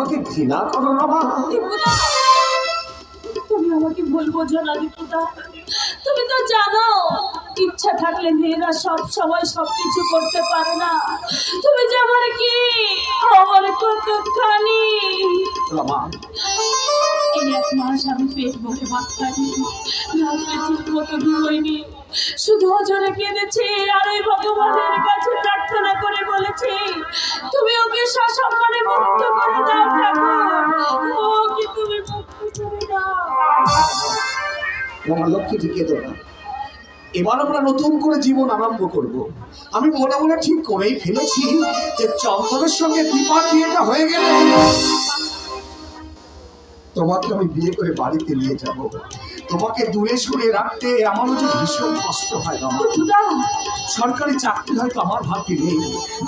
আমাকে ঘৃণা করো না মা। তুমি আমাকে ভুল বোঝো না দীপুদা তুমি তো জানো ইচ্ছা থাকলে মেয়েরা সব সময় সব কিছু করতে পারে না। তুমি যে আমার কি আমার কতখানি। এই এক মাস আমি পেট ভরে ভাত খাইনি রাত্রে ঠিক মতো ঘুমোইনি শুধু আর ওই ভগবানের কাছে প্রার্থনা করে তুমি ওকে সসম্মানে মুক্ত করে দাও ঠাকুর তুমি মুক্ত করে দাও। আমার দেবো এবার আমরা নতুন করে জীবন আরম্ভ করব। আমি মনে মনে ঠিক করেই ফেলেছি যে চন্দনের সঙ্গে দীপার বিয়েটা হয়ে গেলে তোমাকে আমি বিয়ে করে বাড়িতে নিয়ে যাব। তোমাকে দূরে সরে রাখতে আমারও যে ভীষণ কষ্ট হয় আমার সরকারি চাকরি হয়তো আমার ভাগ্যে নেই।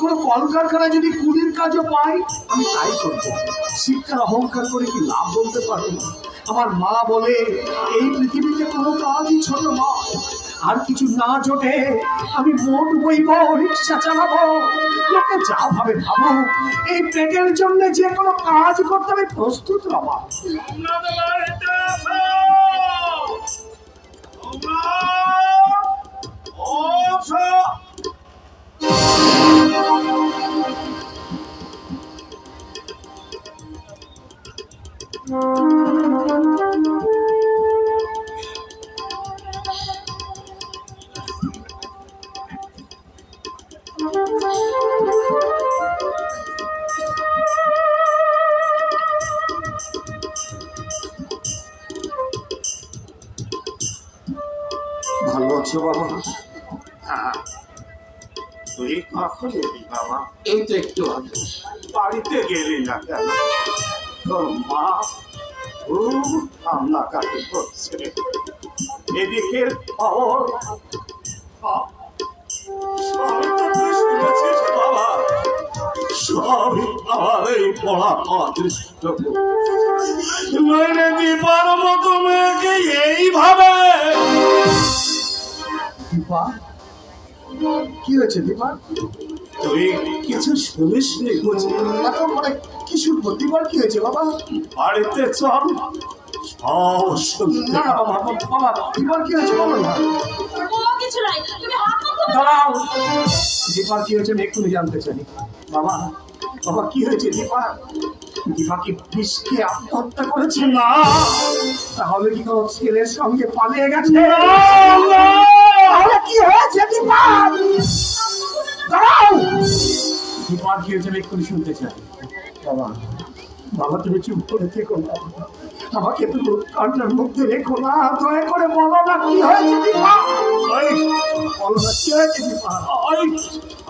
কোনো কলকারখানায় যদি কুলির কাজও পাই আমি তাই করব। শিক্ষার অহংকার করে কি লাভ বলতে পারো আমার মা বলে এই পৃথিবীতে কোনো কাজই ছোট নয়। আর কিছু না জোটে আমি মোট বইব রিক্সা চালাবো। লোকে যা ভাবে ভাবো। এই পেটের জন্য যে কোনো কাজ করতে আমি প্রস্তুত রবা ওঠো ভালো আছো বাবা হ্যাঁ। তুই কখন এলি বাবা এই তো একটু আগে বাড়িতে গেলি না কেন? তোর মা খুব কান্নাকাটি করছে। এদিকে খবর। বাবা। সবই আমার এই পড়া অদৃষ্ট নইলে দীপার মতো মেয়েকে এইভাবে দীপা কি হয়েছে দীপা? তুই কিছু শুনিস নি? বুঝি এখন মানে কি শুনব কি হয়েছে বাবা? বাড়িতে চল। সব শুনতে না না বাবা বাবা কি হয়েছে না কিছু নাই তুমি দাঁড়াও। দীপার কি হয়েছে আমি এক্ষুনি জানতে চাই। বাবা বাবা কি হয়েছে দীপা? দীপা কি বিষ আত্মহত্যা করেছে না তাহলে কি কোনো ছেলের সঙ্গে পালিয়ে গেছে? তাহলে কি হয়েছে দীপা দাঁড়াও। দীপার কি হয়েছে এক্ষুনি শুনতে চাই। বাবা বাবা তুমি চুপ করে থেকো না। আমাকে তুমি কান্নার মধ্যে রেখো না। দয়া করে বলো না কি হয়েছে দীপা ওই বলো না কি হয়েছে দীপা ওই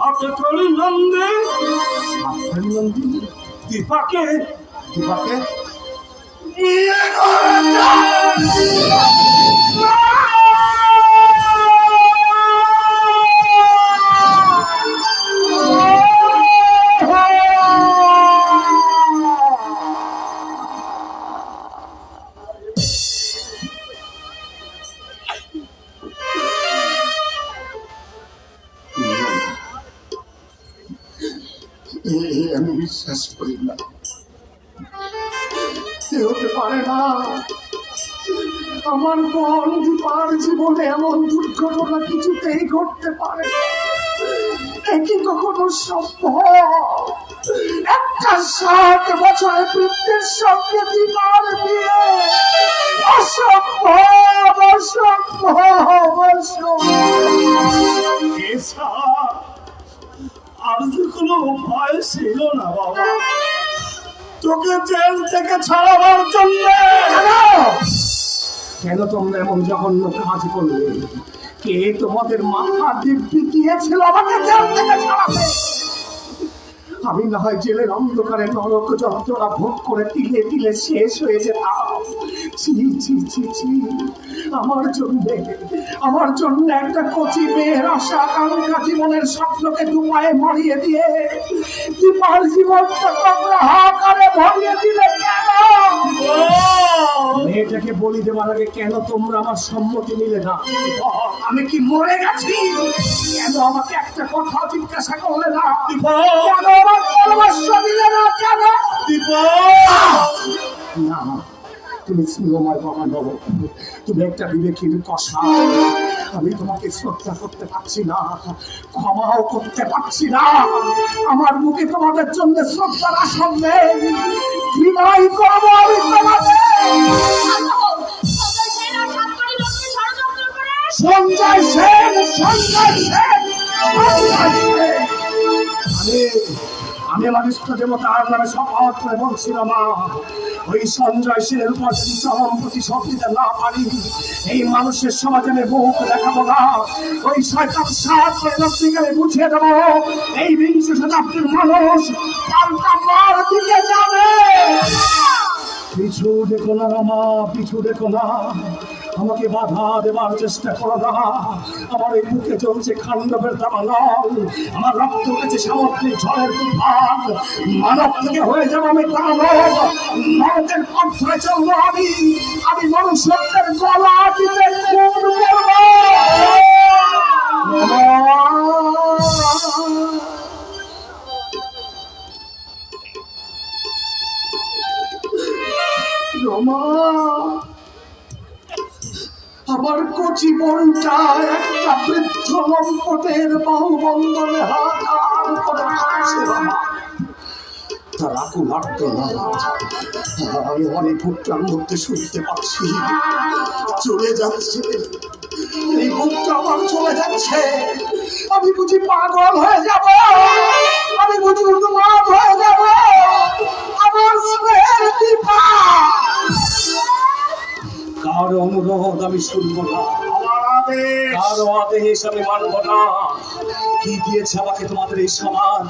হাতে করি নন্দে। দীপাকে। দীপাকে? বিয়ে বিশ্বাস করি না। হতে পারে না। আমার বোন দীপার জীবনে এমন দুর্ঘটনা কিছুতেই ঘটতে পারে না। এ কি কখনো সম্ভব। একটা ষাট বছরের বৃদ্ধের সঙ্গে দীপার বিয়ে অসম্ভব অসম্ভব অসম্ভব। কোনো উপায় ছিল না, বাবা। তোকে জেল থেকে ছাড়াবার জন্য। কেন তোমরা এমন জঘন্য কাজ করলে? কে তোমাদের মাথা দিব্যি দিয়েছিল আমাকে জেল থেকে ছাড়াতে? আমি না হয় জেলের অন্ধকারে নরক যন্ত্রণা ভোগ করে তিলে তিলে শেষ হয়ে যেতাম। ছি ছি ছি ছি আমার জন্য আমার জন্য একটা কচি মেয়ের আশা আকাঙ্ক্ষা জীবনের স্বপ্নকে দুপায়ে মারিয়ে দিয়ে দীপার জীবনটা তোমরা হাকারে ভরিয়ে দিলে কেন? মেয়েটাকে বলি দেওয়ার আগে কেন তোমরা আমার সম্মতি নিলে না? আমি কি মরে গেছি? কেন আমাকে একটা কথা জিজ্ঞাসা করলে না? কেন আমার পরামর্শ দিলে না? কেন? না। তুমি স্নেহময় বাবা। নব তুমি একটা বিবেকীর কষা আমি তোমাকে শ্রদ্ধা করতে পারছি না, ক্ষমাও করতে পারছি না। আমার মুখে তোমাদের জন্য শ্রদ্ধার আসন নেই সঞ্জয় সেন সঞ্জয় সেন, সঞ্জয় আমি আমি আমার ইষ্ট দেবতার নামে শপথ করে বলছিলাম মা। ওই সঞ্জয় সেনের উপর যদি চরম প্রতিশোধ দিতে না পারি, এই মানুষের সমাজে আমি মুখ দেখাবো না। ওই শয়তান সাত করে রত্নিকালে বুঝিয়ে দেবো, এই বিংশ শতাব্দীর মানুষ পাল্টা মার দিকে যাবে। পিছু দেখো না মা, পিছু দেখো না। আমাকে বাধা দেবার চেষ্টা করো না। আমার এই বুকে চলছে খান্ডবের দাবানল আমার রক্ত গেছে সামুদ্রিক ঝড়ের তুফান। মানব থেকে হয়ে যাব আমি দানব নরকের পথ চলবো আমি। আমি মনুষ্যত্বের গলা দিতে রমা। আমার কচি বোনটা একটা বৃদ্ধ লম্পটের বাহু বন্ধনে হাত আর করে কাছে বাবা তার আকুল আর্তনাদ, আমি অনেক বুকটার মধ্যে শুনতে পাচ্ছি। চলে যাচ্ছে। এই বুকটা আমার চলে যাচ্ছে। আমি বুঝি পাগল হয়ে যাব। আমি বুঝি উন্মাদ হয়ে যাব। আমার কারও অনুরোধ আমি শুনব না। কারও আদেশ আমি মানবো না। কি দিয়েছে আমাকে তোমাদের এই সমাজ?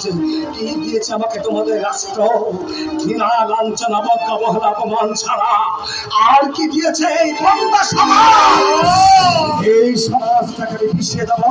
কি দিয়েছে আমাকে তোমাদের রাষ্ট্র? ঘৃণা লাঞ্ছনা বজ্ঞা বহলা অপমান ছাড়া আর কি দিয়েছে এই সমাজ? এই সমাজটাকে আমি পিছিয়ে দেবো।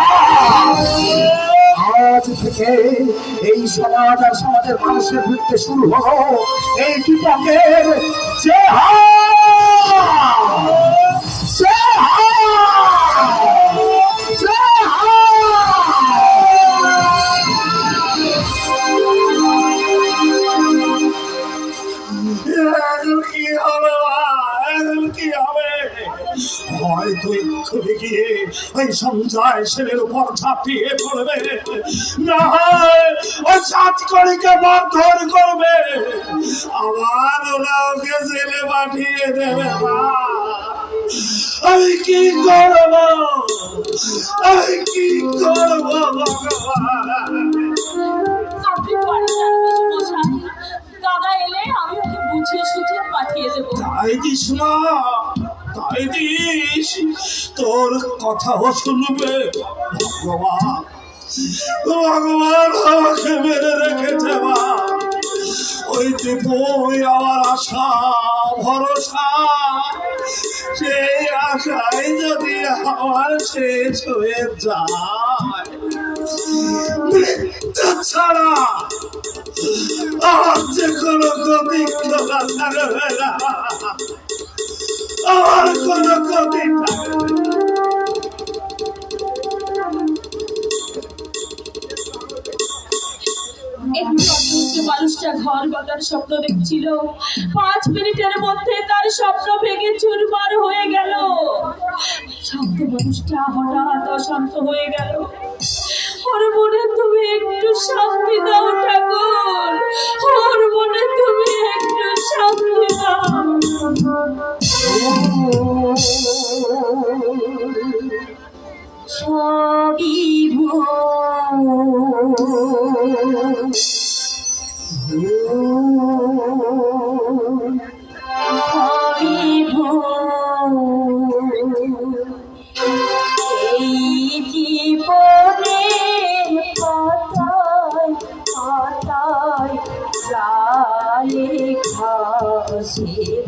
আজ থেকে এই সমাজ আর সমাজের মানুষের বিরুদ্ধে শুরু হলো এই বিপদের চেহারা হায়! হয়তো এক্ষুনি গিয়ে ওই সঞ্জয় সেনের উপর ঝাঁপিয়ে পড়বে। না হয় ওই চাঁদকড়িকে মারধর করবে। আবার ওরা ওকে জেলে পাঠিয়ে দেবে মা আমি কি করব? আমি কি করব ভগবান? দাদা এলে আমি ওকে বুঝিয়ে সুঝিয়ে পাঠিয়ে দেবো? তাই না তাই দিস, তোর কথাও শুনবে ভগবান। ভগবান আমাকে মেরে রেখেছে মা। ওই যে বই আমার আশা, ভরসা, সেই আশায় যদি আমার শেষ হয়ে যায়। ছাড়া আমার যে কোনো গতি না। মানুষটা ঘর বাঁধার স্বপ্ন দেখছিল পাঁচ মিনিটের মধ্যে তার স্বপ্ন ভেঙে চুরমার হয়ে গেল শান্ত মানুষটা হঠাৎ অশান্ত হয়ে গেল ওর একটু শান্তি দাও ঠাকুর ওর তুমি একটু শান্তি দাও সবই ভুল। এই জীবনে পাতায় পাতায় প্রায় ঘাসে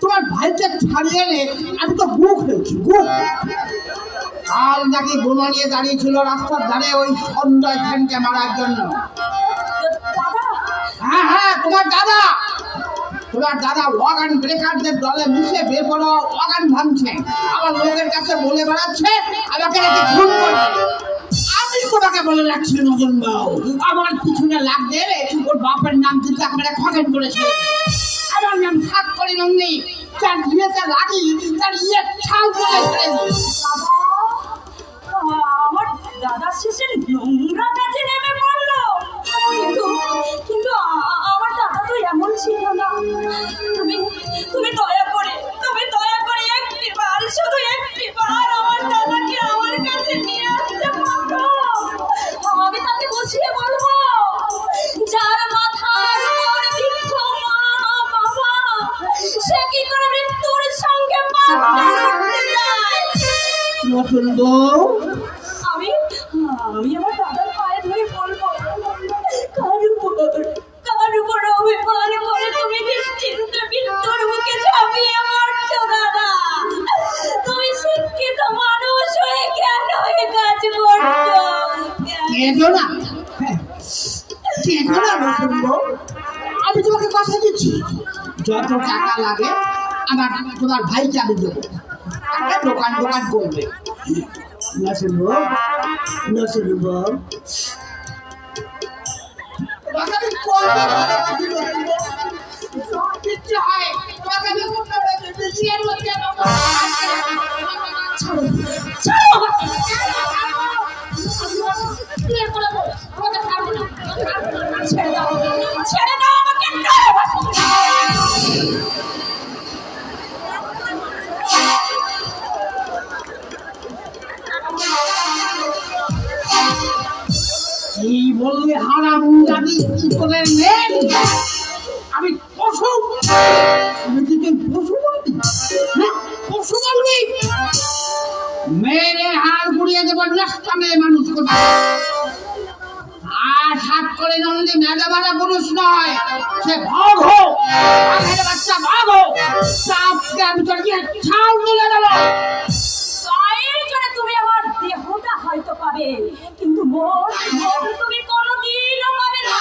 তোমার ভাইকে ছাড়িয়ে এনে আমি তো বুক হয়েছি কাল নাকি বোমা নিয়ে দাঁড়িয়েছিল রাস্তার ধারে ওই সন্ধ্যা খানকে মারার জন্য। হ্যাঁ হ্যাঁ তোমার দাদা। তোমার দাদা ব্রেকারদের দলে মিশে বেপরো ওয়াগান ভাঙছে। আবার লোকের কাছে বলে বেড়াচ্ছে, আমাকে নাকি তোমাকে বলে রাখছি নতুন বাবু আমার পিছনে লাগ দেবে ওর বাপের নাম কিন্তু একেবারে খগেন করেছে আমার নাম সাত করে নন্দী তার ইয়েতে লাগি তার ইয়ে ছাল করে আমার দাদা শেষে নোংরা কাজে নেমে পড়ল। কিন্তু কিন্তু আমার দাদা তো এমন ছিল না। তোমার ভাই চালু দেবো। একটা দোকান দোকান করবে। তোমাকে আমি পশু। আমি কি তুই পশু বলবি? পশু বলবি। মেরে হাড় গুড়িয়ে দেবো মেয়ে মানুষ করবে। আর নয়, সে ভাগ হোক বাচ্চা ভাগ হোক আমি তোর গিয়ে ছাউ তুলে তুমি আমার কিন্তু তুমি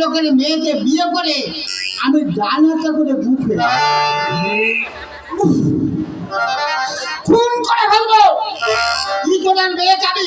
লোকের মেয়েকে বিয়ে করে আমি ডান হাতে করে উফ! খুন করে ফেলব ইজনের মেয়েকে আমি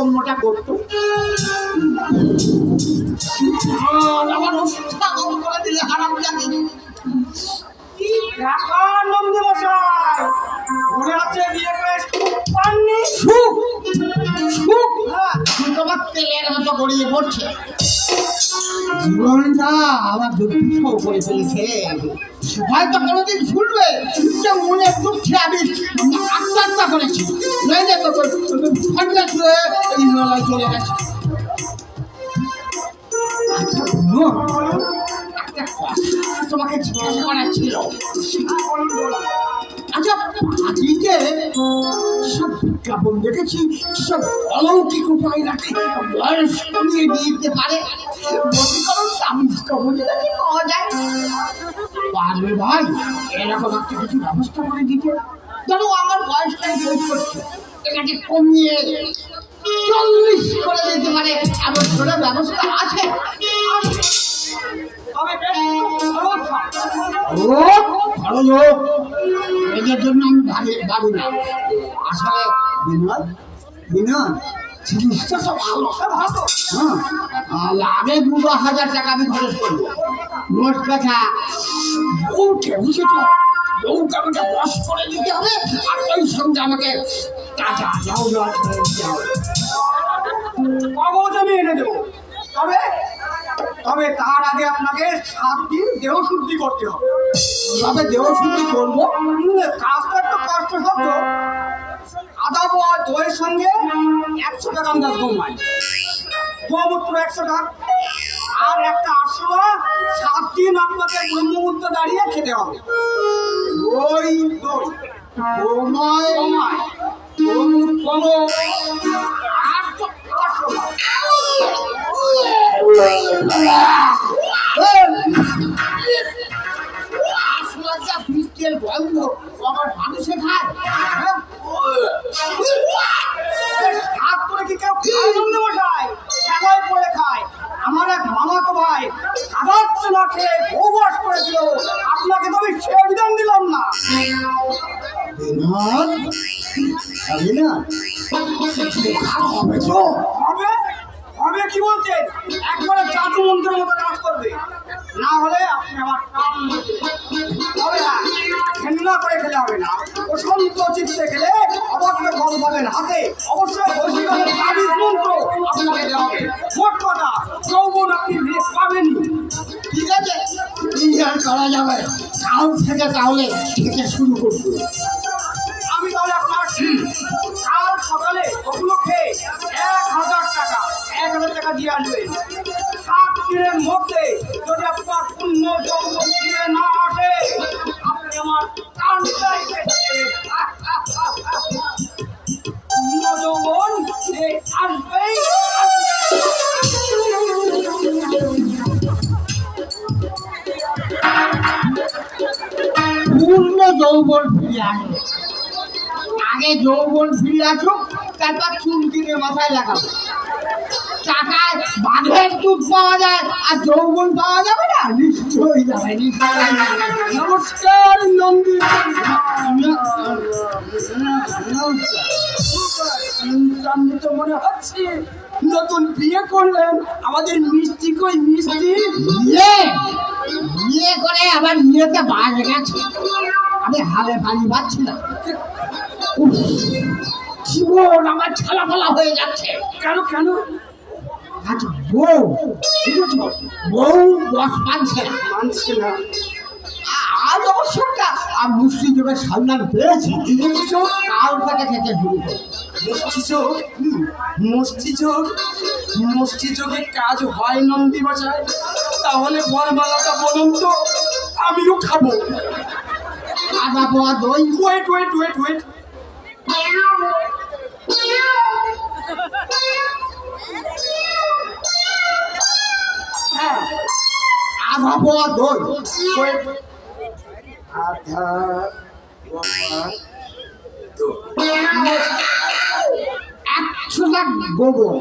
এই করতো। আর আমার ওষুধটা কম করে দিলে হারাম জানি কি মশাই মনে হচ্ছে বিয়ে করে পাননি? সুখ সুখ। তোমার তেলের মতো গড়িয়ে পড়ছে। জীবনটা আমার দুঃখ করে ফেলেছে। হয়তো কোনোদিন ভুলবে যে মনের দুঃখে আমি আত্মহত্যা করেছি। নইলে সন্ন্যাস চলে গেছে। আচ্ছা তোমাকে জিজ্ঞাসা করার ছিল। আচ্ছা আজকে সব বিজ্ঞাপন উপায় রাখে বয়স কমিয়ে দিতে পারে মনে নাকি পাওয়া যায় ভাই এরকম আমার বয়সটা কমিয়ে চল্লিশ করে দিতে পারে এমন কোনো ব্যবস্থা আছে বেশ খরচ হয়। এদের জন্য আমি ভাবি ভাবি না। আসলে বিনোদ বিনোদ জিনিসটা সব ভালো। ভালো হ্যাঁ আর লাগে দুটো হাজার টাকা আমি খরচ করব। মোট কথা, বউকে বুঝেছ? বউকে আমাকে বস করে দিতে হবে, আর ওই সঙ্গে আমাকে টাকা যাও করে দিতে হবে আমি এনে দেবো। তবে তবে তার আগে আপনাকে সাত দিন দেহ শুদ্ধি করতে হবে। তবে দেহ শুদ্ধি করব। কাজটা একটু কষ্ট শব্দ আদা পোয়া দইয়ের সঙ্গে একশো টাকা আন্দাজ কমায় গোমূত্র একশো টাকা আর একটা আরশোলা, সাত দিন আপনাকে ব্রহ্মমূর্ত দাঁড়িয়ে খেতে হবে। ওই দই। সময় তরমুজ কোনো আর তো আসলে যা বৃষ্টির গন্ধ আবার মানুষে খায় টাকা আসবেন মধ্যে যদি আপনার পূর্ণ যৌবন ফিরে না আসে, আপনি আমার পূর্ণ যৌবন ফিরে আসবে আগে যৌবন ফিরে আসুক, তারপর চুল কিনে মাথায় লাগাবো। টাকায় বাঘের দুধ পাওয়া যায় আর যৌবন পাওয়া যাবে না? নিশ্চয়ই যাবে। নমস্কার নন্দী। আমি তো মনে হচ্ছে নতুন বিয়ে করলেন আমাদের মিষ্টি কই মিষ্টি? বিয়ে? বিয়ে করে আবার বিয়েতে বাজ গেছে। আমি হালে পানি পাচ্ছি না জীবন আমার ছালাপালা হয়ে যাচ্ছে। কেন কেন? আচ্ছা বউ বুঝেছ? বউ পানছে না। মানছে না। আজ অবশ্যটা আর মুষ্টি যুগের সন্ধান পেয়েছি। বুঝেছ কাল থেকে খেতে শুরু করে মস্তিযোগ মস্তিযোগ মস্তিযোগে কাজ হয় নন্দী বাসায় তাহলে বরমালাটা বলুন তো আমিও খাব। পোয়া দই। ওয়েট ওয়েট ওয়েট ওয়েট আধা পোয়া দই। আধা একশো লাখ গোবর।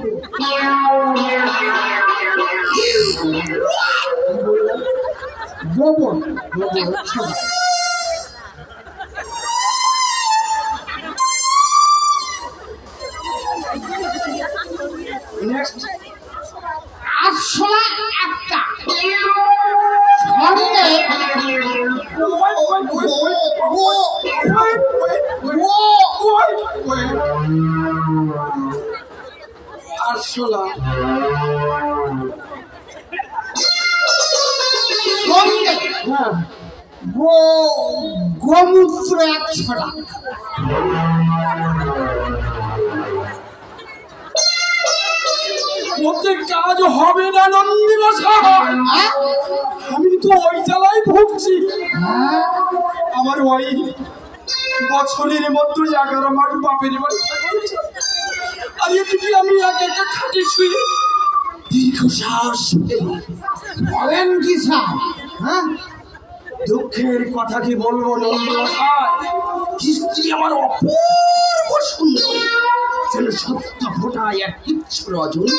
গোবর গোবর লাখ ওতে কাজ হবে না নন্দী? আমি তো ওই জ্বালায় ভুগছি? আমার ওই বছরের মধ্যে এগারো মাস বাপের বাড়ি আর এদিকে আমি একা একা খাটে শুয়ে দীর্ঘশ্বাস বলেন কি স্যার হ্যাঁ দুঃখের কথা কি বলব স্ত্রী আমার অপূর্ব সুন্দর। যেন সত্য ফোটায় এক কিচ্ছু রজন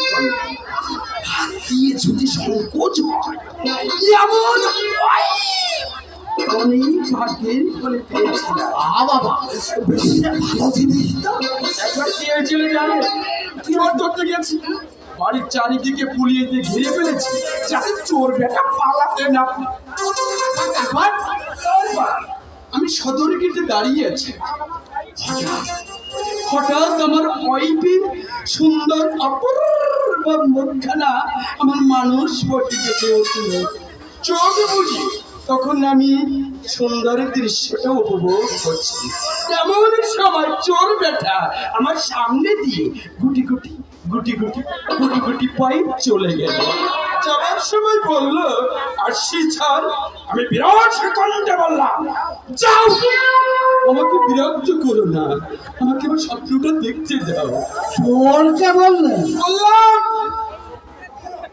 দিয়ে যদি সংকোচ হয়। অনেক ভাগ্যের ফলে পেয়েছিলাম বাবা ভালো জিনিস। কি ধরতে গেছি বাড়ির চারিদিকে পুলিয়ে দিয়ে ঘিরে ফেলেছি। যাতে চোর বেটা, পালাতে না। আমি সদর গেটে দাঁড়িয়ে আছি। হঠাৎ আমার ওয়াইফের সুন্দর, অপূর্ব মুখখানা আমার মানুষ উঠল চোখ বুঝি, তখন আমি সুন্দর দৃশ্যটা উপভোগ করছি। এমন সময় চোর বেটা, আমার সামনে দিয়ে গুটি গুটি গুটি গুটি গুটি গুটি পাইপ চলে গেল। যাবার সময় বলল আসছি ছাড় আমি বিরাট কণ্ঠে বললাম যাও। আমাকে বিরক্ত করো না আমাকে আমার স্বপ্নটা দেখতে দাও। বললেন বললাম।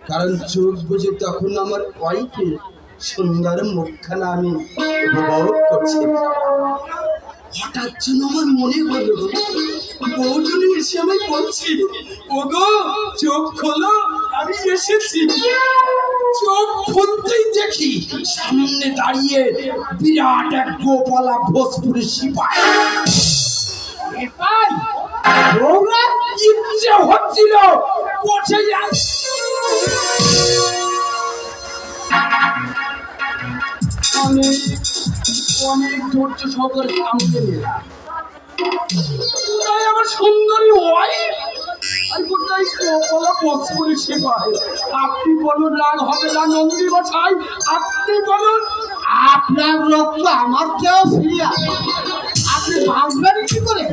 কারণ চোখ বুঝে তখন আমার ওয়াইফে সুন্দর মুখখানা আমি উপভোগ করছি। হঠাৎ যেন আমার মনে হলো বউজনে এসে আমি বলছি, ওগো, চোখ খোলো, আমি এসেছি। চোখ খুলতেই দেখি সামনে দাঁড়িয়ে বিরাট এক গোপালা ভোজপুরি ইচ্ছে হচ্ছিল? বসে আমি অনেক ধৈর্য সহকারে সামনে তাই আমার সুন্দরী ওয়াইফ আর কোথায় কলা বছরে সেবায় আপনি বলুন রাগ হবে না নন্দী বসাই আপনি বলুন। আপনার রক্ত আমার চেয়েও সিরিয়াস আপনি ভাববেন কি করে?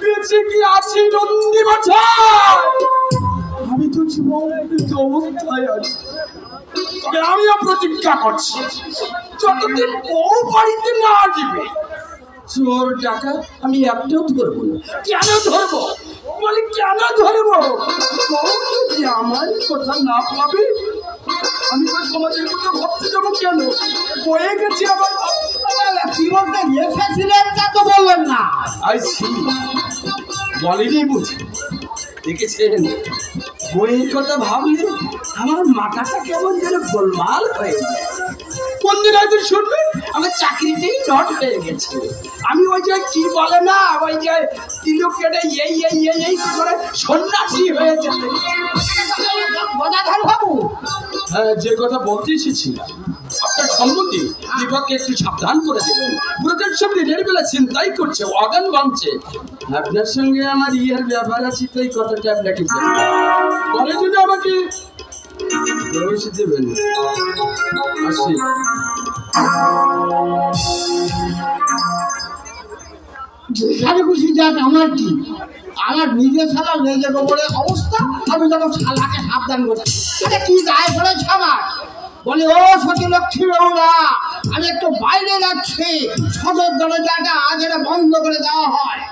বেঁচে কি আছি নন্দী বসাই আমি তো জীবন অবস্থায় আছি। তবে আমিও প্রতিজ্ঞা করছি যতদিন বউ বাড়িতে না আসবে চোর টাকা আমি একটাও ধরবো না। কেন ধরবো? বলি, কেন ধরবো? আমার কথা না পাবে আমি তো সমাজের মধ্যে ভাবতে যাব কেন? বয়ে গেছি কি বলতে এসেছিলেন তা তো বললেন না। আই সি, বলেনি বুঝি। দেখেছেন? বইয়ের কথা ভাবলে আমার মাথাটা কেমন যেন গোলমাল হয়ে যায়। কোন দিন হয়তো শুনবে? আমার চাকরিতেই নট হয়ে গেছে। আমি ওই যে কি বলে না ওই যে তিলক কেটে এই এই এই এই করে সন্ন্যাসী হয়ে যেতে গদাধর বাবু হ্যাঁ যে কথা বলতে এসেছিলাম আপনার সম্মতি দীপককে একটু সাবধান করে দেবেন। প্রত্যেক সব দিনের বেলা চিন্তাই করছে অগান ভাঙছে আপনার সঙ্গে আমার ইয়ের ব্যাপার আছে তো এই কথাটা আপনাকে। পরে যদি আমাকে দোষ দেবেন আসি। যেখানে খুশি যাক আমার কি? আমার নিজের শালা লেজে গোবরের অবস্থা, আমি যখন শালাকে সাবধান করছি। এটা কি গায়ে পড়েছে আমার? বলে, ও সতী লক্ষ্মী বাবুরা, আমি একটু বাইরে যাচ্ছি। সদর দরজাটা আজ এটা বন্ধ করে দেওয়া হয়।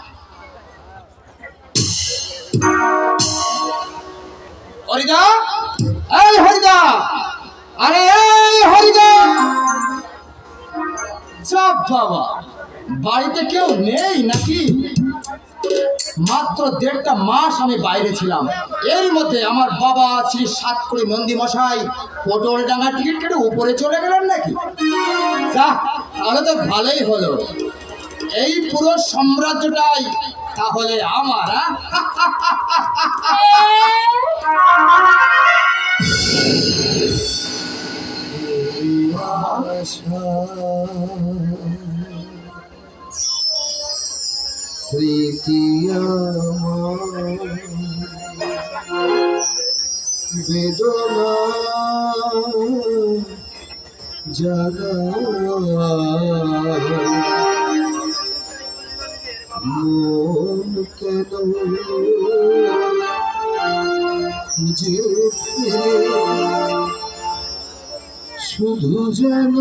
হরিদা? এই হরিদা! আরে এই হরিদা! চাপ বাবা, বাড়িতে কেউ নেই নাকি? মাত্র দেড়টা মাস আমি বাইরে ছিলাম। এর মধ্যে আমার বাবা শ্রী সাতকুড়ি নন্দী মশাই পটল ডাঙ্গা টিকিট কেটে উপরে চলে গেলেন নাকি? যা তাহলে তো ভালোই হলো। এই পুরো সাম্রাজ্যটাই তাহলে আমার হ্যাঁ? স্মৃতি বেদনা জাগা মন কেন? খুঁজে শুধু যেন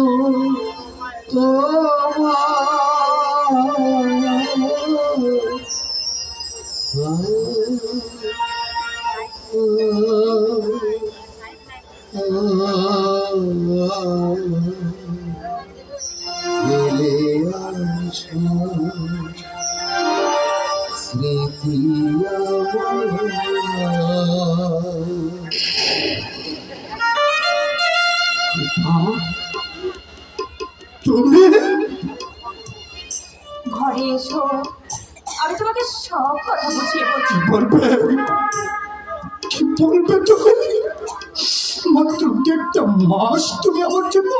স্মৃতি কথা বলবে কি বলবে মাত্র দেড়টা মাস তুমি আমার জন্য